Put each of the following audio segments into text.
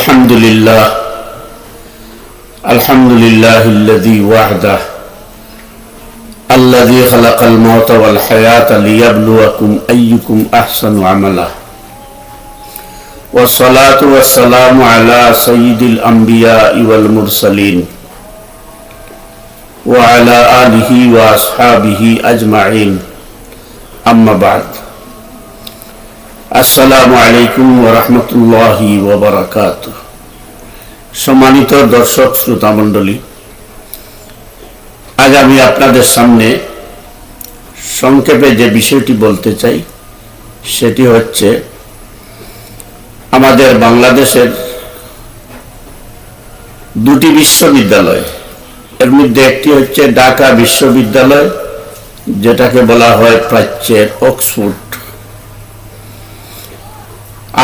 الحمد لله. الحمد لله الذي وحده الذي خلق الموت والحياة ليبلوكم أيكم أحسن عملا. والصلاة والسلام على سيد الأنبياء والمرسلين. وعلى آله وأصحابه أجمعين. أما بعد. আসসালামু আলাইকুম ওরহমতুল্লাহি ওবরাকাত সম্মানিত দর্শক শ্রোতা মণ্ডলী, আজ আমি আপনাদের সামনে সংক্ষেপে যে বিষয়টি বলতে চাই, সেটি হচ্ছে আমাদের বাংলাদেশের দুটি বিশ্ববিদ্যালয়। এর মধ্যে একটি হচ্ছে ঢাকা বিশ্ববিদ্যালয়, যেটাকে বলা হয় প্রাচ্যের অক্সফোর্ড।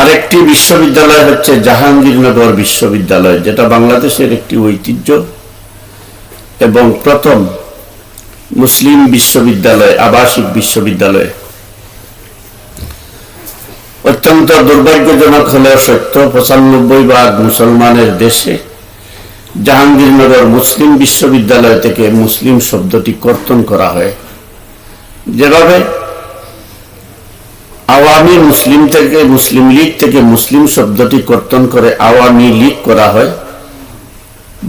আরেকটি বিশ্ববিদ্যালয় হচ্ছে জাহাঙ্গীরনগর বিশ্ববিদ্যালয়, যেটা বাংলাদেশের একটি ঐতিহ্য। এবং প্রথম মুসলিম বিশ্ববিদ্যালয়, আবাসিক বিশ্ববিদ্যালয়। অত্যন্ত দুর্ভাগ্যজনক হলেও সত্য, পঁচানব্বই ভাগ মুসলমানের দেশে জাহাঙ্গীরনগর মুসলিম বিশ্ববিদ্যালয় থেকে মুসলিম শব্দটি কর্তন করা হয়। যেভাবে আওয়ামী মুসলিম থেকে, মুসলিম লীগ থেকে মুসলিম শব্দটি কর্তন করে আওয়ামী লীগ করা হয়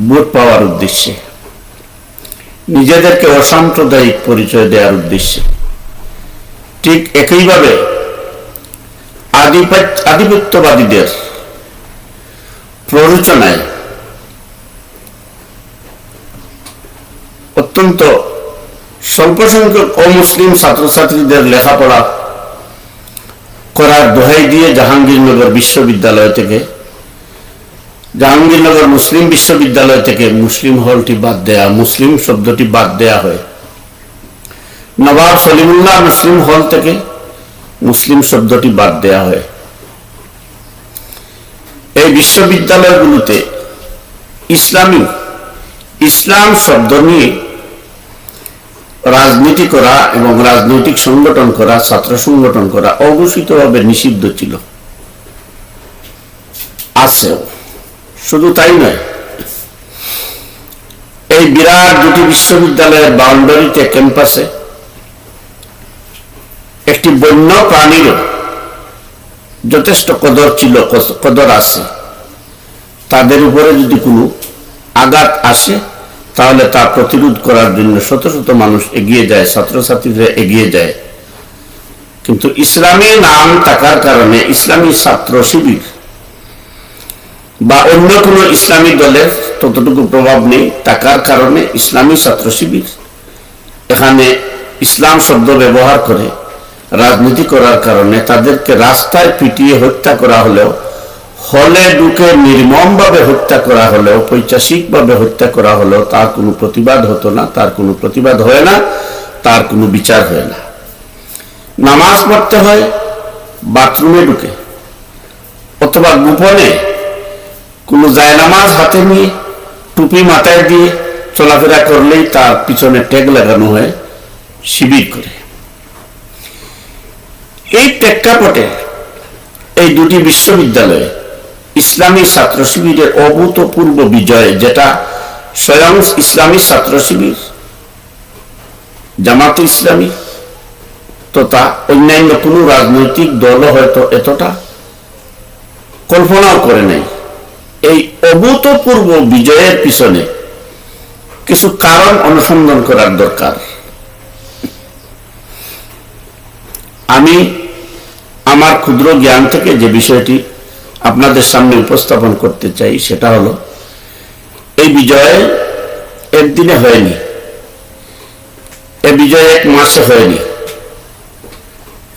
ভোট পাওয়ার উদ্দেশ্যে। নিজেদেরকে অসাম্প্রদায়িক পরিচয় দেওয়ার উদ্দেশ্যে। ঠিক একইভাবে আধিপত্যবাদীদের প্ররোচনায় অত্যন্ত স্বল্প সংখ্যক অমুসলিম ছাত্রছাত্রীদের লেখাপড়া করার দোহাই দিয়ে জাহাঙ্গীরনগর বিশ্ববিদ্যালয় থেকে জাহাঙ্গীরনগর মুসলিম বিশ্ববিদ্যালয় থেকে মুসলিম হলটি বাদ দেয়া, মুসলিম শব্দটি বাদ দেয়া হয়। নবাব সলিমুল্লাহ মুসলিম হল থেকে মুসলিম শব্দটি বাদ দেয়া হয়। এই বিশ্ববিদ্যালয়গুলোতে ইসলামী, ইসলাম শব্দ নিয়ে রাজনীতি করা এবং রাজনৈতিক সংগঠন করা, ছাত্র সংগঠন করা অঘোষিতভাবে নিষিদ্ধ ছিল। আছেও। শুধু তাই নয়, এই বিরাট দুটি বিশ্ববিদ্যালয়ের বাউন্ডারিতে ক্যাম্পাসে একটি বন্য প্রাণীরও যথেষ্ট কদর ছিল, কদর আছে। তাদের উপরে যদি কোনো আঘাত আসে তাহলে তা প্রতিরোধ করার জন্য শত শত মানুষ এগিয়ে যায়, ছাত্রছাত্রীরা এগিয়ে যায়। কিন্তু ইসলামী নাম থাকার কারণে ইসলামী ছাত্র শিবির বা অন্য কোনো ইসলামী দলের ততটুকু প্রভাব নেই, থাকার কারণে ইসলামী ছাত্র শিবির এখানে ইসলাম শব্দ ব্যবহার করে, রাজনীতি করার কারণে তাদেরকে রাস্তায় পিটিয়ে হত্যা করা হলেও হলে ঢুকে নির্মমভাবে হত্যা করা হলেও পৈচাসিকভাবে হত্যা করা হলেও তার কোনো প্রতিবাদ হতো না, তার কোনো প্রতিবাদ হয় না, তার কোনো বিচার হয় না। নামাজ পড়তে হয়, বাথরুমে ঢুকে, অথবা গোপনে কোনো জায়নামাজ হাতে নিয়ে, টুপি মাথায় দিয়ে চলাফেরা করলেই তার পিছনে ট্যাগ লাগানো হয়, শিবির করে। এই প্রেক্ষাপটে এই দুটি বিশ্ববিদ্যালয়ে ইসলামী ছাত্র শিবিরের অভূতপূর্ব বিজয়, যেটা স্বয়ং ইসলামী ছাত্র শিবির জামাত ইসলামী তথা অন্যান্য কোনো রাজনৈতিক দলও হয়তো এতটা কল্পনাও করে নাই। এই অভূতপূর্ব বিজয়ের পিছনে কিছু কারণ অনুসন্ধান করার দরকার। আমি আমার ক্ষুদ্র জ্ঞান থেকে যে বিষয়টি আপনাদের সামনে উপস্থাপন করতে চাই, সেটা হলো, এই বিজয় একদিনে হয়নি। এ বিজয় এক মাসে হয়নি।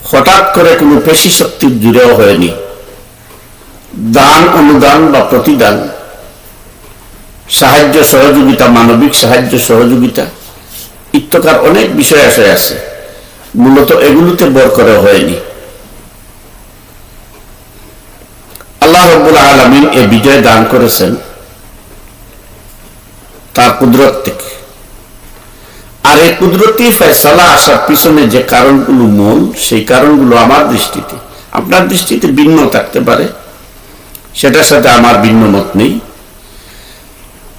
হঠাৎ করে কোনো পেশি শক্তির জুড়েও হয়নি। দান, অনুদান বা প্রতিদান, সাহায্য, সহযোগিতা, মানবিক সাহায্য, সহযোগিতা, ইত্যকার অনেক বিষয় আশয় আছে। মূলত এগুলোতে বর করে হয়নি আল্লাহ রব্বুল আলমিন এ বিজয় দান করেছেন তার কুদরত থেকে। আর এই কুদরতি ফয়সালা আসার পিছনে যে কারণগুলো মূল, সেই কারণগুলো আমার দৃষ্টিতে, আপনার দৃষ্টিতে ভিন্ন থাকতে পারে। সেটার সাথে আমার ভিন্ন মত নেই।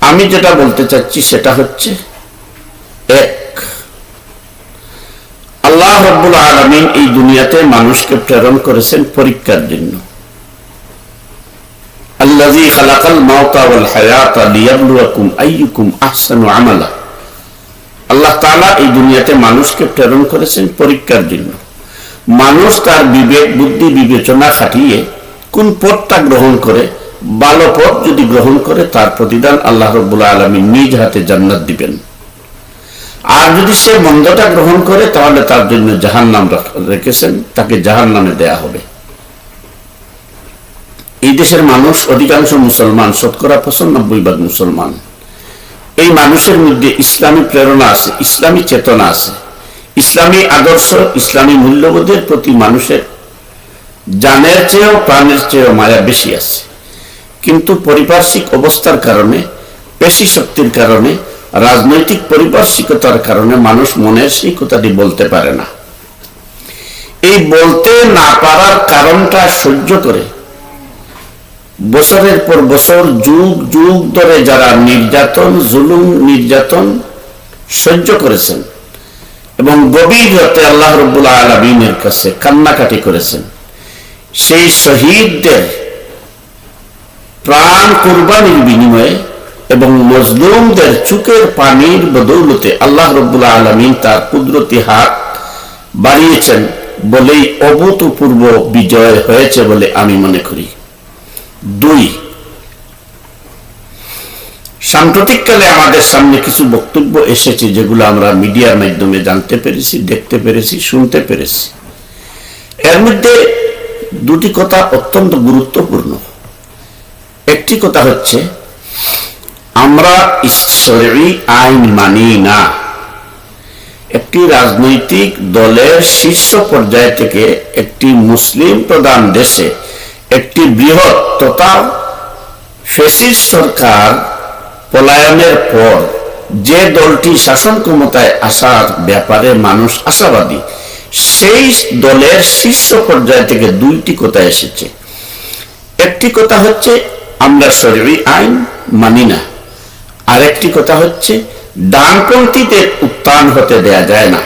আমি যেটা বলতে চাচ্ছি সেটা হচ্ছে, এক, আল্লাহ রব্বুল আলমিন এই দুনিয়াতে মানুষকে প্রেরণ করেছেন পরীক্ষার জন্য। আল্লাযী খালাকাল মাউতা ওয়াল হায়াতা আল্লাহ এই দুনিয়াতে মানুষকে প্রেরণ করেছেন পরীক্ষার জন্য। মানুষ তার বিবেক, বুদ্ধি, বিবেচনা খাটিয়ে কোন পথটা গ্রহণ করে, ভালো পথ যদি গ্রহণ করে, তার প্রতিদান আল্লাহ রব্বুল আলমী নিজ হাতে জান্নাত দিবেন। আর যদি সে মন্দটা গ্রহণ করে, তাহলে তার জন্য জাহান নাম রেখেছেন, তাকে জাহান নামে দেয়া হবে। এই দেশের মানুষ অধিকাংশ মুসলমান, শতকরা পঁচানব্বই ভাগ মুসলমান। এই মানুষের মধ্যে ইসলামী প্রেরণা আছে, ইসলামী চেতনা আছে। ইসলামী আদর্শ, ইসলামী মূল্যবোধের প্রতি মানুষের জানের চেয়েও প্রাণের চেয়েও মায়া বেশি আছে। কিন্তু পরিপার্শ্বিক অবস্থার কারণে, পেশি শক্তির কারণে, রাজনৈতিক পরিপার্শ্বিকতার কারণে মানুষ মনের সেই কথাটি বলতে পারে না। এই বলতে না পারার কারণটা সহ্য করে বছরের পর বছর, যুগ যুগ ধরে যারা নির্যাতন, জুলুম, নির্যাতন সহ্য করেছেন এবং গভীর রাতে আল্লাহ রব্বুল্লাহ আলমিনের কাছে কান্নাকাটি করেছেন, সেই শহীদদের প্রাণ কোরবানির বিনিময়ে এবং মজলুমদের চুকের পানির বদৌলতে আল্লাহ রব্বুল্লাহ আলমিন তার কুদরতি হাত বাড়িয়েছেন বলেই অভূতপূর্ব বিজয় হয়েছে বলে আমি মনে করি। দুই। সাম্প্রতিককালে আমাদের সামনে কিছু বক্তব্য এসেছে যেগুলো আমরা মিডিয়ার মাধ্যমে জানতে পেরেছি, দেখতে পেরেছি, শুনতে পেরেছি। এর মধ্যে দুটি কথা অত্যন্ত গুরুত্বপূর্ণ। একটি কথা হচ্ছে, আমরা ঈশ্বরী আইন মানি না। একটি রাজনৈতিক দলের শীর্ষ পর্যায় থেকে একটি মুসলিম প্রধান দেশে একটি বৃহৎ তথা ফেসিস সরকার পলায়নের পর যে দলটি শাসন ক্ষমতায় আসার ব্যাপারে মানুষ আশাবাদী, সেই দলের শীর্ষ পর্যায় থেকে দুইটি কথা এসেছে। একটি কথা হচ্ছে, আমরা শরীরী আইন মানি না। আরেকটি কথা হচ্ছে ডানপন্থীদের উত্থান হতে দেয়া যায় না।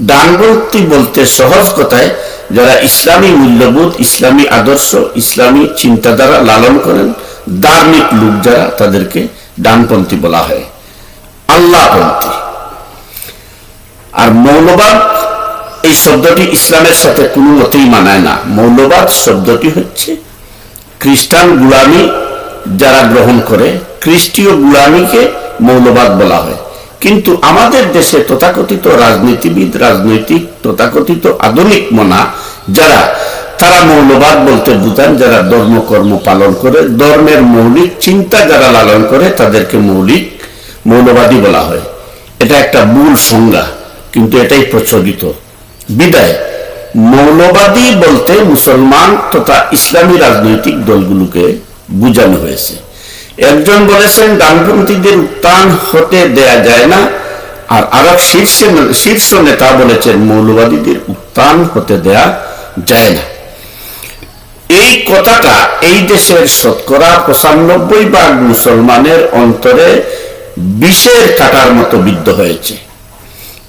ডানপন্থী বলতে সহজ কথায় যারা ইসলামী মূল্যবোধ, ইসলামী আদর্শ, ইসলামী চিন্তাধারা লালন করেন, ধার্মিক লোক যারা, তাদেরকে ডানপন্থী বলা হয়। আল্লাহপন্থী। আর মৌলবাদ এই শব্দটি ইসলামের সাথে কোনো মতেই মানায় না। মৌলবাদ শব্দটি হচ্ছে খ্রিস্টান গুলামি যারা গ্রহণ করে, খ্রিস্টীয় গুলামিকে মৌলবাদ বলা হয়। কিন্তু আমাদের দেশে তথাকথিত রাজনীতিবিদ, রাজনৈতিক, তথাকথিত আধুনিক মনা, যারা তারা মৌলবাদ বলতে বুঝান, যারা ধর্মকর্ম পালন করে, ধর্মের মৌলিক চিন্তা যারা লালন করে, তাদেরকে মৌলিক মৌলবাদী বলা হয়। এটা একটা মূল সংজ্ঞা, কিন্তু এটাই প্রচলিত। বিদায়, মৌলবাদী বলতে মুসলমান তথা ইসলামী রাজনৈতিক দলগুলোকে বুঝানো হয়েছে। একজন বলেছেন ডানপন্থীদের উত্থান হতে দেয়া যায় না। আর আর শীর্ষ শীর্ষ নেতা বলেছেন, মৌলবাদীদের উত্থান হতে দেয়া যায় না। এই কথাটা এই দেশের শতকরা পঁচানব্বই ভাগ মুসলমানের অন্তরে বিষের কাটার মতো বিদ্ধ হয়েছে।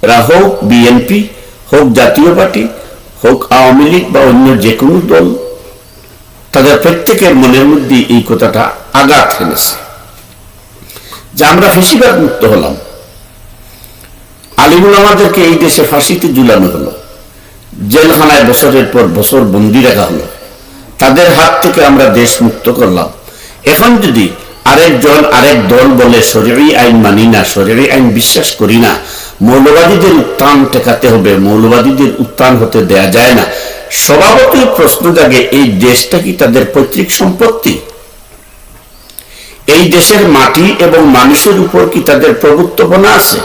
এরা হোক বিএনপি, হোক জাতীয় পার্টি, হোক আওয়ামী লীগ বা অন্য যে কোনো দল তাদের প্রত্যেকের মনের মধ্যে এই কথাটা আঘাত ফেলেছে যে আমরা ফেসিবাদ মুক্ত হলাম। আলিমুল আমাদেরকে এই দেশে ফাঁসিতে ঝুলানো হলো। জেলখানায় বছরের পর বছর বন্দি রাখা হলো। তাদের হাত থেকে আমরা দেশ মুক্ত করলাম। এখন যদি আরেকজন, আরেক দল বলে শরীরী আইন মানি না শরীরী আইন বিশ্বাস করি না। মৌলবাদীদের উত্থান টেকাতে হবে, মৌলবাদীদের উত্থান হতে দেয়া যায় না। স্বভাবতই প্রশ্ন জাগে, এই দেশটা কি তাদের পৈতৃক সম্পত্তি? এই দেশের মাটি এবং মানুষের উপর কি তাদের প্রভুত্বপনা আছে?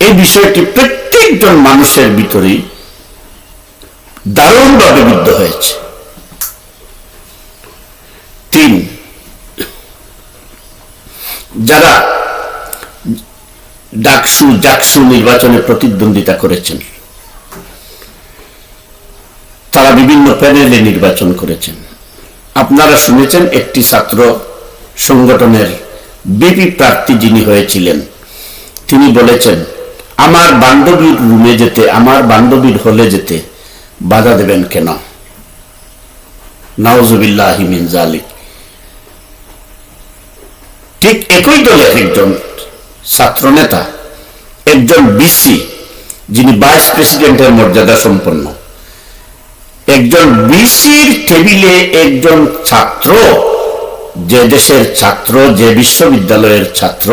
এই বিষয়টি প্রত্যেকজন মানুষের ভিতরেই দারুণভাবে বিদ্ধ হয়েছে। তিন, যারা ডাকসু জাকসু নির্বাচনে প্রতিদ্বন্দ্বিতা করেছেন তারা বিভিন্ন প্যানেলে নির্বাচন করেছেন। আপনারা শুনেছেন, একটি ছাত্র সংগঠনের বিপি প্রার্থী যিনি হয়েছিলেন, তিনি বলেছেন, আমার বান্ধবীর রুমে যেতে, আমার বান্ধবীর হলে যেতে বাধা দেবেন কেন? নাউজুবিল্লাহ মিন জালিক ঠিক একই দলের একজন ছাত্রনেতা একজন বিসি, যিনি ভাইস প্রেসিডেন্টের মর্যাদা সম্পন্ন। একজন বিসির টেবিলে একজন ছাত্র, যে দেশের ছাত্র, যে বিশ্ববিদ্যালয়ের ছাত্র,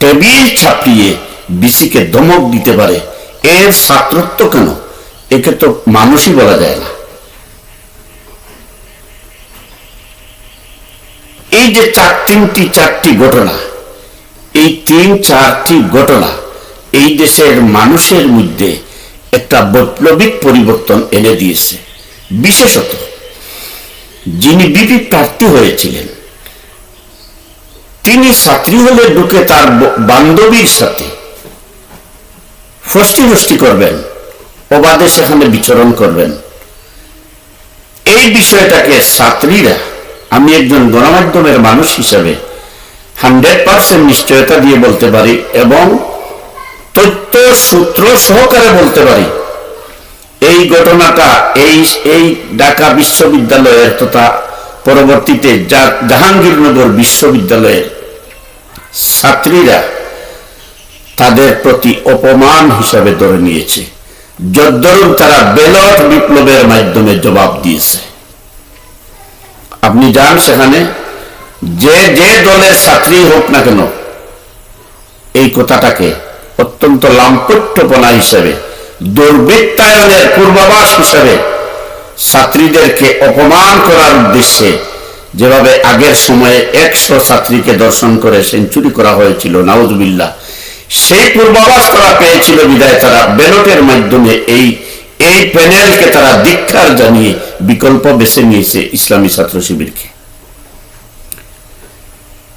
টেবিল ছাপিয়ে বিসিকে ধমক দিতে পারে, এর ছাত্রত্ব কেন? একে তো মানুষই বলা যায় না। এই যে চার, তিনটি চারটি ঘটনা, এই তিন চারটি ঘটনা এই দেশের মানুষের মধ্যে একটা বৈপ্লবিক পরিবর্তন এনে দিয়েছে। বিশেষত যিনি বিপি প্রার্থী হয়েছিলেন, তিনি ছাত্রী হলে ঢুকে তার বান্ধবীর সাথে ফষ্টি ফষ্টি করবেন, অবাধে সেখানে বিচরণ করবেন। এই বিষয়টাকে ছাত্রীরা, আমি একজন গণমাধ্যমের মানুষ হিসাবে হান্ড্রেড পার্সেন্ট নিশ্চয়তা দিয়ে বলতে পারি এবং তথ্য সূত্র সহকারে বলতে পারি। এই ঘটনাটা, এই এই ঢাকা বিশ্ববিদ্যালয়ের তথা পরবর্তীতে জাহাঙ্গীরনগর বিশ্ববিদ্যালয়ের ছাত্রীরা তাদের প্রতি অপমান হিসাবে ধরে নিয়েছে। যদ্দরুন তারা ব্যালট বিপ্লবের মাধ্যমে জবাব দিয়েছে। আপনি যান সেখানে, যে যে দলের ছাত্রী হোক না কেন, এই কথাটাকে অত্যন্ত লাম্পট্যপনা হিসেবে দুর্বৃত্তায়নের পূর্বাভাস হিসেবে ছাত্রীদেরকে অপমান করার উদ্দেশ্যে যেভাবে আগের সময়ে একশো ছাত্রীকে দর্শন করে সেঞ্চুরি করা হয়েছিল নাউজবিল্লা সেই পূর্বাভাস তারা পেয়েছিল বিদায়। তারা ব্যালটের মাধ্যমে এই এই প্যানেলকে তারা দীক্ষার জানিয়ে বিকল্প বেছে নিয়েছে ইসলামী ছাত্র শিবিরকে।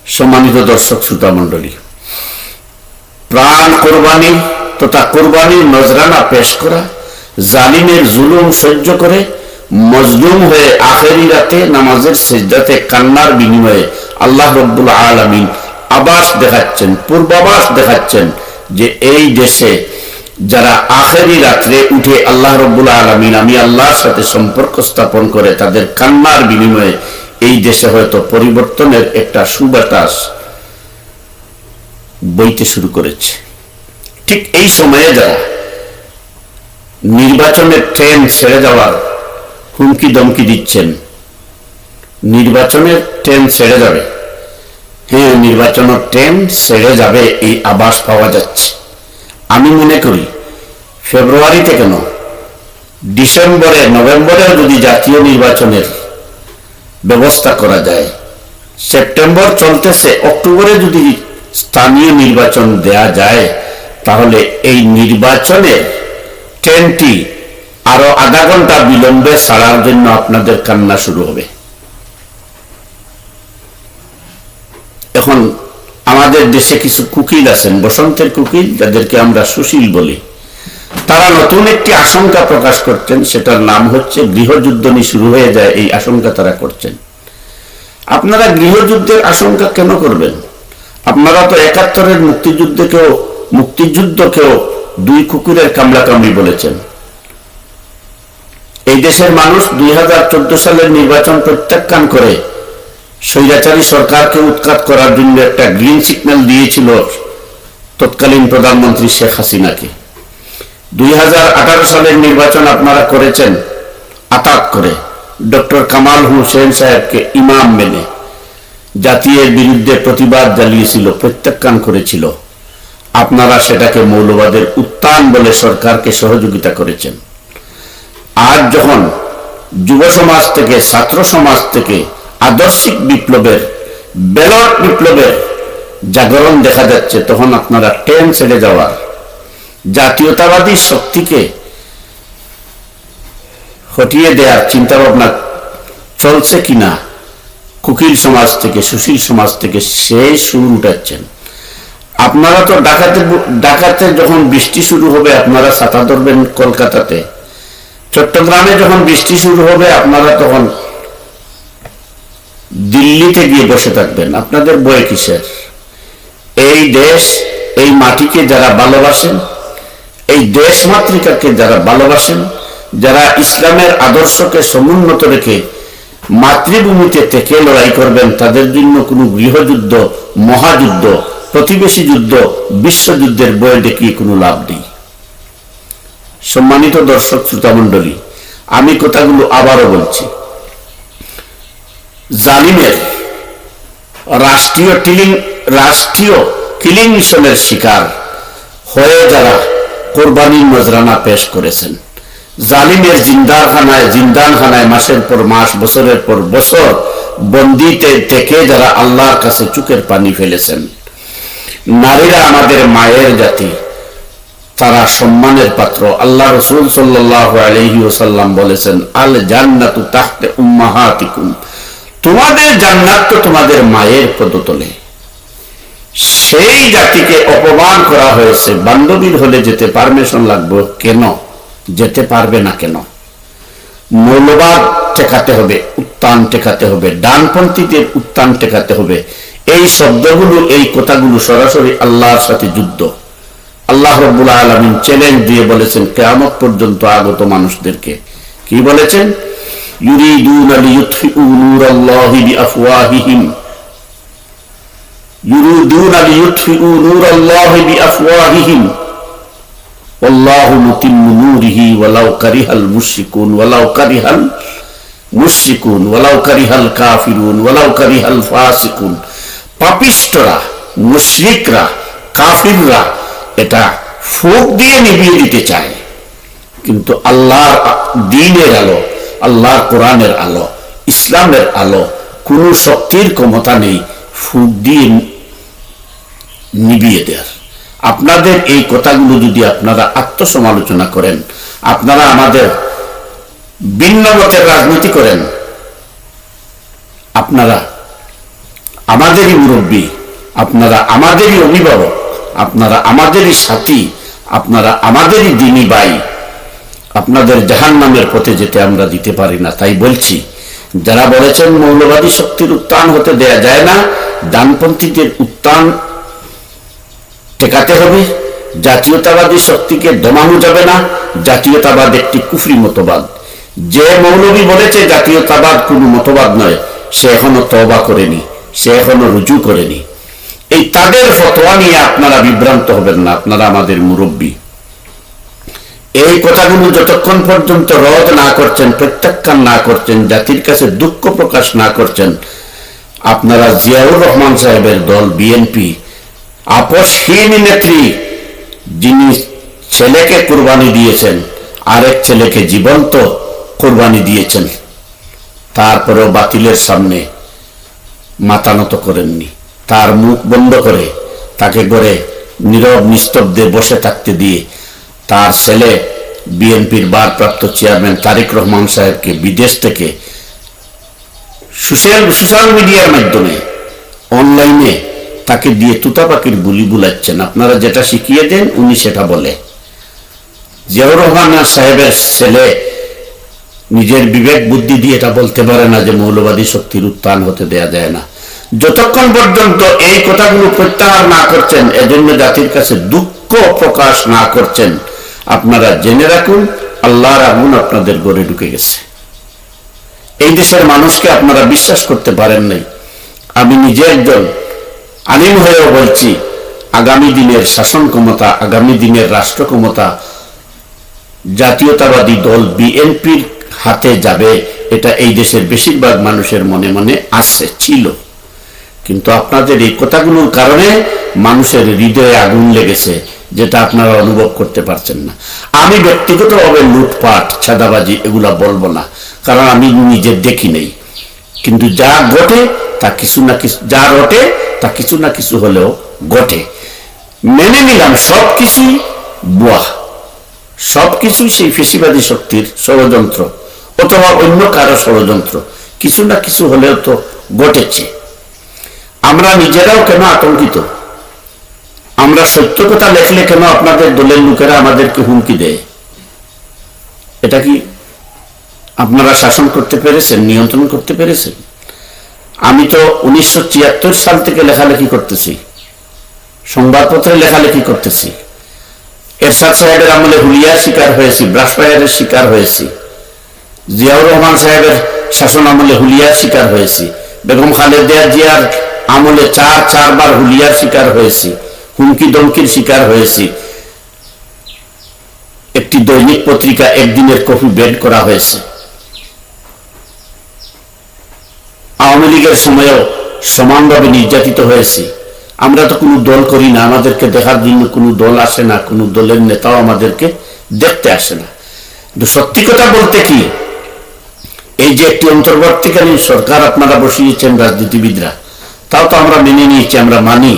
সম্মানিত দর্শক, শ্রোতা মন্ডলী প্রাণ কোরবানি তথা কোরবানির নজরানা পেশ করা, জালিমের জুলুম সহ্য করে, মজলুম হয়ে আখেরি রাতে নামাজের সেজদাতে কান্নার বিনিময়ে আল্লাহ রব্বুল আলমিন আবাস দেখাচ্ছেন পূর্বাভাস দেখাচ্ছেন যে এই দেশে যারা আখেরি রাত্রে উঠে আল্লাহ রব্বুল আলমিন, আমি আল্লাহর সাথে সম্পর্ক স্থাপন করে তাদের কান্নার বিনিময়ে এই দেশে হয়তো পরিবর্তনের একটা সুবাতাস বইতে শুরু করেছে। ঠিক এই সময়ে যারা নির্বাচনের ট্রেন ছেড়ে যাওয়ার হুমকি দমকি দিচ্ছেন। নির্বাচনের ট্রেন ছেড়ে যাবে। হ্যাঁ নির্বাচনের ট্রেন ছেড়ে যাবে, এই আবাস পাওয়া যাচ্ছে। আমি মনে করি ফেব্রুয়ারিতে কেন ডিসেম্বরে, নভেম্বরেও যদি জাতীয় নির্বাচনের ব্যবস্থা করা যায়, সেপ্টেম্বর চলতেছে, অক্টোবরে যদি স্থানীয় নির্বাচন দেয়া যায় তাহলে এই নির্বাচনে ট্রেনটি আরও আধা ঘণ্টা বিলম্বে ছাড়ার জন্য আপনাদের কান্না শুরু হবে। এখন আমাদের দেশে কিছু কুকিল আছেন, বসন্তের কুকিল, যাদেরকে আমরা সুশীল বলি। তারা নতুন একটি আশঙ্কা প্রকাশ করছেন, সেটার নাম হচ্ছে গৃহযুদ্ধ নিয়ে শুরু হয়ে যায় এই আশঙ্কা তারা করছেন। আপনারা গৃহযুদ্ধের আশঙ্কা কেন করবেন? আপনারা তো একাত্তরের মুক্তিযুদ্ধকেও মুক্তিযুদ্ধকেও দুই কুকুরের কামড়াকামড়ি বলেছেন। এই দেশের মানুষ দুই হাজার চোদ্দ সালের নির্বাচন প্রত্যাখ্যান করে স্বৈরাচারী সরকারকে উৎখাত করার জন্য একটা গ্রিন সিগন্যাল দিয়েছিল তৎকালীন প্রধানমন্ত্রী শেখ হাসিনাকে। দুই হাজার আঠারো সালের নির্বাচন আপনারা করেছেন, আতাত করে। ডক্টর কামাল হোসেন সাহেবকে ইমাম মেনে। জাতীয় বিরুদ্ধে প্রতিবাদ জ্বালিয়েছিল প্রত্যাখ্যান করেছিল। আপনারা সেটাকে মৌলবাদের উত্থান বলে সরকারকে সহযোগিতা করেছেন। আজ যখন যুব সমাজ থেকে, ছাত্র সমাজ থেকে আদর্শিক বিপ্লবের, ব্যালট বিপ্লবের জাগরণ দেখা যাচ্ছে, তখন আপনারা ট্রেন ছেড়ে যাওয়ার, জাতীয়তাবাদী শক্তিকে হটিয়ে দেওয়ার চিন্তা ভাবনা চলছে কিনা, কুকিল সমাজ থেকে, সুশীল সমাজ থেকে সেই সুর উঠাচ্ছেন। আপনারা তো ডাকাতে ডাকাতে যখন বৃষ্টি শুরু হবে, আপনারা ছাতা ধরবেন কলকাতাতে। চট্টগ্রামে যখন বৃষ্টি শুরু হবে, আপনারা তখন দিল্লিতে গিয়ে বসে থাকবেন। আপনাদের বই কিসের? এই দেশ, এই মাটিকে যারা ভালোবাসেন, এই দেশ মাতৃকাকে যারা ভালোবাসেন, যারা ইসলামের আদর্শকে সমুন্নত রেখে মাতৃভূমিতে থেকে লড়াই করবেন, তাদের জন্য কোনো গৃহযুদ্ধ, মহাযুদ্ধ প্রতিবেশী যুদ্ধ বিশ্বযুদ্ধের বই দেখিয়ে কোনো লাভ নেই। সম্মানিত দর্শক, শ্রোতামণ্ডলী, আমি কথাগুলো আবারও বলছি। জালিমের রাষ্ট্রীয় টিলিং, রাষ্ট্রীয় কিলিং মিশনের শিকার হয়ে যারা কোরবানির নজরানা পেশ করেছেন। জালিমের জিন্দারখানায় জিন্দানখানায় মাসের পর মাস, বছরের পর বছর বন্দিতে থেকে যারা আল্লাহর কাছে চুকের পানি ফেলেছেন। নারীরা আমাদের মায়ের জাতি। তারা সম্মানের পাত্র। আল্লাহ রসুল ওসাল্লাম বলেছেন, আল জান্নাতু তাহতে উম্মাহাতিকুম। তোমাদের জান্নাত তো তোমাদের মায়ের পদতলে সেই জাতিকে অপমান করা হয়েছে। বান্ধবীর হলে যেতে পারমিশন লাগবে কেন? যেতে পারবে না কেন? মৌলবাদ টেকাতে হবে, উত্তান টেকাতে হবে। ডানপন্থীদের উত্তান টেকাতে হবে। এই শব্দগুলো এই কথাগুলো সরাসরি আল্লাহর সাথে যুদ্ধ আল্লাহ রব্বুল আলমিন চ্যালেঞ্জ দিয়ে বলেছেন কেয়ামত পর্যন্ত আগত মানুষদেরকে কি বলেছেন يريدون ليطفئوا نور الله بأفواههم يريدون ليطفئوا نور الله بأفواههم والله متم نوره ولو كره المشركون ولو كره المشركون ولو كره الكافرون ولو كره الفاسقون পাপিষ্টরা, মুশরিকরা, কাফিররা এটা ফুক দিয়ে নিভিয়ে দিতে চায়। কিন্তু আল্লাহর দিনের আলো, আল্লাহর কোরআনের আলো, ইসলামের আলো কোন শক্তির ক্ষমতা নেই ফুক দিয়ে নিবিয়ে দেয়ার আপনাদের এই কথাগুলো যদি আপনারা আত্মসমালোচনা করেন, আপনারা আমাদের ভিন্ন মতের রাজনীতি করেন, আপনারা আমাদেরই মুরব্বী, আপনারা আমাদেরই অভিভাবক, আপনারা আমাদেরই সাথী, আপনারা আমাদেরই দিনী ভাই আপনাদের জাহান নামের পথে যেতে আমরা দিতে পারি না, তাই বলছি, যারা বলেছেন মৌলবাদী শক্তির উত্থান হতে দেয়া যায় না, ডানপন্থীদের উত্থান টেকাতে হবে, জাতীয়তাবাদী শক্তিকে দমানো যাবে না, জাতীয়তাবাদ একটি কুফরি মতবাদ। যে মৌলবী বলেছে জাতীয়তাবাদ কোনো মতবাদ নয়, সে এখনও তবা করেনি। সে এখনও রুজু করেনি। এই তাদের ফতোয়া নিয়ে আপনারা বিভ্রান্ত হবেন না, আপনারা আমাদের মুরব্বী। এই কথাগুলো যতক্ষণ পর্যন্ত রদ না করছেন, প্রত্যাখ্যান না করছেন, জাতির কাছে দুঃখ প্রকাশ না করছেন, আপনারা জিয়াউর রহমান সাহেবের দল, বিএনপি, আপসহীন নেত্রী, যিনি ছেলেকে কুরবানি দিয়েছেন, আরেক ছেলেকে জীবন্ত কুরবানি দিয়েছেন, তারপরেও বাতিলের সামনে মাথা নত করেননি। তার মুখ বন্ধ করে তাকে করে নীরব নিস্তব্ধে বসে থাকতে দিয়ে তার ছেলে বিএনপির ভারপ্রাপ্ত চেয়ারম্যান তারেক রহমান সাহেবকে বিদেশ থেকে সোশ্যাল সোশ্যাল মিডিয়ার মাধ্যমে অনলাইনে তাকে দিয়ে তুতা পাখির বুলি বুলাচ্ছেন। আপনারা যেটা শিখিয়ে দেন, উনি সেটা বলে। জিয়াউর রহমান সাহেবের ছেলে নিজের বিবেক বুদ্ধি দিয়ে এটা বলতে পারে না যে মৌলবাদী শক্তির উত্থান হতে দেয়া যায় না। যতক্ষণ পর্যন্ত এই কথাগুলো প্রত্যাহার না করছেন, এজন্য জাতির কাছে দুঃখ প্রকাশ না করছেন, আপনারা জেনে রাখুন, আল্লাহর আগুন আপনাদের গড়ে ঢুকে গেছে। এই দেশের মানুষকে আপনারা বিশ্বাস করতে পারেন নাই। আমি নিজে একজন আলিম হয়েও বলছি, আগামী দিনের শাসন ক্ষমতা, আগামী দিনের রাষ্ট্র ক্ষমতা, জাতীয়তাবাদী দল, বিএনপির হাতে যাবে, এটা এই দেশের বেশিরভাগ মানুষের মনে মনে আছে, ছিল। কিন্তু আপনাদের এই কথাগুলোর কারণে মানুষের হৃদয়ে আগুন লেগেছে, যেটা আপনারা অনুভব করতে পারছেন না। আমি ব্যক্তিগতভাবে লুটপাট ছাদাবাজি এগুলা বলব না, কারণ আমি নিজে দেখি নেই। কিন্তু যা ঘটে, তা কিছু না কিছু, যা রটে, তা কিছু না কিছু হলেও ঘটে। মেনে নিলাম সব কিছুই বুয়া সব কিছুই সেই ফেসিবাদী শক্তির ষড়যন্ত্র। অথবা অন্য কারও ষড়যন্ত্র। কিছু না কিছু হলেও তো ঘটেছে। আমরা নিজেরাও কেন আতঙ্কিত? আমরা সত্য কথা লেখলে কেন আপনাদের দলের লোকেরা আমাদেরকে হুমকি দেয়? এটা কি আপনারা শাসন করতে পেরেছেন, নিয়ন্ত্রণ করতে পেরেছেন? আমি তো উনিশশো ছিয়াত্তর সাল থেকে লেখালেখি করতেছি। সংবাদপত্রে লেখালেখি করতেছি। এরশাদ সাহেবের আমলে হুলিয়ার শিকার হয়েছি ব্রাসপায়ারের শিকার হয়েছি। জিয়াউর রহমান সাহেবের শাসন আমলে হুলিয়ার শিকার হয়েছি। বেগম খালেদা জিয়ার আমলে চার, চারবার হুলিয়ার শিকার হয়েছি। হুমকি দমকির শিকার হয়েছি। একটি দৈনিক পত্রিকা একদিনের কপি বেড করা হয়েছে। আওয়ামী লীগের সময়ও সমানভাবে নির্যাতিত হয়েছি। আমরা তো কোনো দল করি না, আমাদেরকে দেখার জন্য কোনো দল আসে না, কোনো দলের নেতাও আমাদেরকে দেখতে আসে না। সত্যি কথা বলতে কি এই যে একটি অন্তর্বর্তীকালীন সরকার আপনারা বসিয়েছেন রাজনীতিবিদরা, তাও তো আমরা মেনে নিয়েছি, আমরা মানি,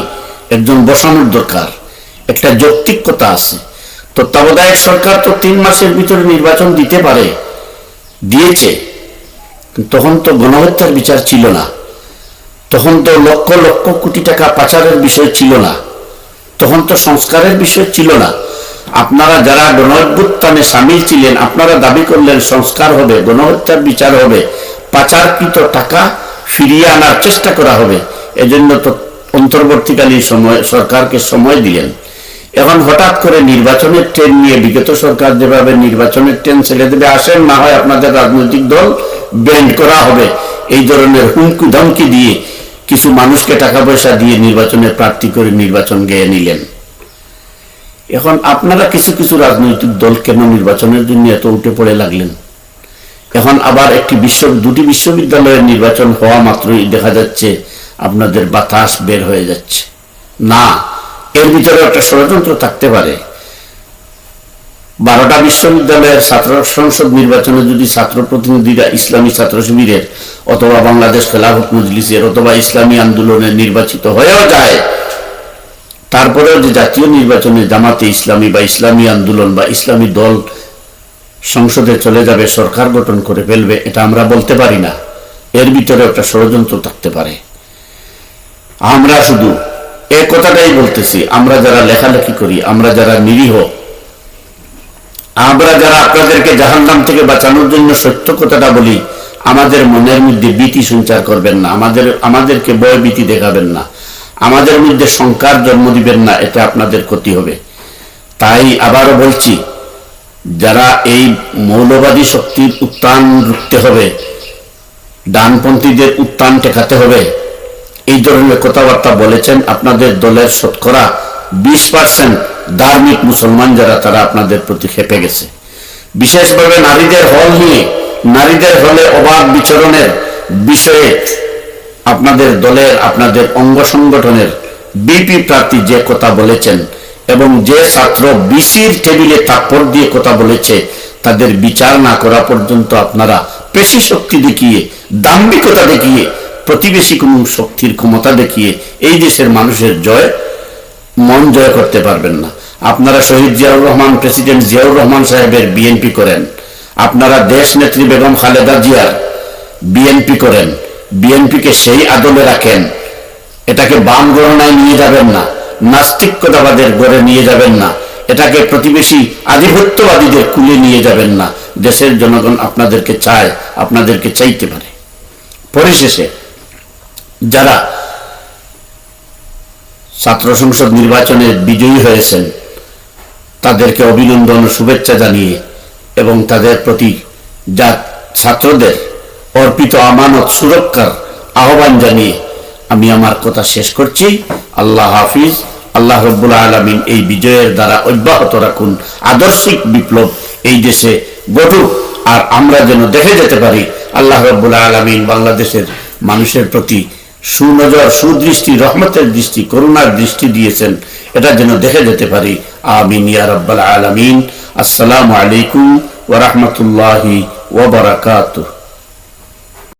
একজন বসানোর দরকার, একটা যৌক্তিকতা আছে। তত্ত্বাবধায়ক সরকার তো তিন মাসের ভিতরে নির্বাচন দিতে পারে, দিয়েছে তখন তো গণহত্যার বিচার ছিল না। তখন তো লক্ষ লক্ষ কোটি টাকা পাচারের বিষয় ছিল না। তখন তো সংস্কারের বিষয় ছিল না। আপনারা যারা গণঅভ্যুত্থানে সামিল ছিলেন, আপনারা দাবি করলেন সংস্কার হবে, গণহত্যার বিচার হবে, পাচারকৃত টাকা ফিরিয়ে আনার চেষ্টা করা হবে। এজন্য তো অন্তর্বর্তীকালীন সময় সরকারকে সময় দিলেন। এখন হঠাৎ করে নির্বাচনের ট্রেন নিয়ে বিগত সরকার যেভাবে নির্বাচনের ট্রেন ছেড়ে দেবে, আসেন না হয় আপনাদের রাজনৈতিক দল ব্যান্ড করা হবে। এই ধরনের হুমকি ধমকি দিয়ে কিছু মানুষকে টাকা পয়সা দিয়ে নির্বাচনে প্রার্থী করে নির্বাচন গেয়ে নিলেন। এখন আপনারা কিছু কিছু রাজনৈতিক দল কেন নির্বাচনের জন্য এত উঠে পড়ে লাগলেন? এখন আবার একটি বিশ্ব দুটি বিশ্ববিদ্যালয়ের নির্বাচন হওয়া মাত্রই দেখা যাচ্ছে আপনাদের বাতাস বের হয়ে যাচ্ছে। না, এর ভিতরে একটা ষড়যন্ত্র থাকতে পারে। বারোটা বিশ্ববিদ্যালয়ের ছাত্র সংসদ নির্বাচনে যদি ছাত্র প্রতিনিধিরা ইসলামী ছাত্র শিবিরের অথবা বাংলাদেশ খেলাফত মজলিসের অথবা ইসলামী আন্দোলনের নির্বাচিত হয়েও যায় তারপরেও যে জাতীয় নির্বাচনে জামাতে ইসলামী বা ইসলামী আন্দোলন বা ইসলামী দল সংসদে চলে যাবে, সরকার গঠন করে ফেলবে, এটা আমরা বলতে পারি না। এর ভিতরে একটা ষড়যন্ত্র থাকতে পারে। আমরা শুধু এ কথাটাই বলতেছি, আমরা যারা লেখালেখি করি, আমরা যারা নিরীহ, আমরা যারা আপনাদেরকে জাহান্নাম থেকে বাঁচানোর জন্য সত্য কথাটা বলি, আমাদের মনের মধ্যে ভীতি সঞ্চার করবেন না, আমাদের, আমাদেরকে ভয় ভীতি দেখাবেন না। আমাদের মধ্যে শঙ্কার জন্ম দিবেন না এতে আপনাদের ক্ষতি হবে। তাই আবারও বলছি, যারা এই মৌলবাদী শক্তির উত্থান রুখতে হবে, ডানপন্থীদের উত্থান ঠেকাতে হবে, এই ধরনের কথাবার্তা বলেছেন আপনাদের দলের শতকরা বিশ পার্সেন্ট ধার্মিক মুসলমান যারা, তারা আপনাদের প্রতি খেপে গেছে। বিশেষভাবে নারীদের হল নিয়ে, নারীদের হলে অবাধ বিচরণের বিষয়ে আপনাদের দলের, আপনাদের অঙ্গ সংগঠনের বিপি প্রার্থী যে কথা বলেছেন এবং যে ছাত্র বিসির টেবিলে তাৎপর দিয়ে কথা বলেছে, তাদের বিচার না করা পর্যন্ত আপনারা পেশি শক্তি দেখিয়ে, দাম্ভিকতা দেখিয়ে, প্রতিবেশী কোন শক্তির ক্ষমতা দেখিয়ে এই দেশের মানুষের জয়, মন জয় করতে পারবেন না। আপনারা শহীদ জিয়াউর রহমান, প্রেসিডেন্ট জিয়াউর রহমান সাহেবের বিএনপি করেন। আপনারা দেশ নেত্রী বেগম খালেদা জিয়ার বিএনপি করেন। বিএনপিকে সেই আদলে রাখেন। এটাকে বাম গণনায় নিয়ে যাবেন না, নাস্তিকতাবাদের গড়ে নিয়ে যাবেন না, এটাকে প্রতিবেশী আধিপত্যবাদীদের কুলে নিয়ে যাবেন না। দেশের জনগণ আপনাদেরকে চায়, আপনাদেরকে চাইতে পারে। পরিশেষে, যারা ছাত্র সংসদ নির্বাচনে বিজয়ী হয়েছেন, তাদেরকে অভিনন্দন শুভেচ্ছা জানিয়ে এবং তাদের প্রতি যা ছাত্রদের অর্পিত আমানত, সুরক্ষার আহ্বান জানিয়ে আমি আমার কথা শেষ করছি। আল্লাহ হাফিজ, আল্লাহ রব্বুল আলমিন এই বিজয়ের দ্বারা অব্যাহত রাখুন। আদর্শিক বিপ্লব এই দেশে গঠুক আর আমরা যেন দেখে যেতে পারি, আল্লাহ রব্বুল আলমিন বাংলাদেশের মানুষের প্রতি সুনজর, সুদৃষ্টি, রহমতের দৃষ্টি, করুণার দৃষ্টি দিয়েছেন। এটা যেন দেখে যেতে পারি। আমিন ইয়া রব্বাল আলমিন। আসসালামু আলাইকুম ওরহমতুল্লাহি ওবরাকাতুহ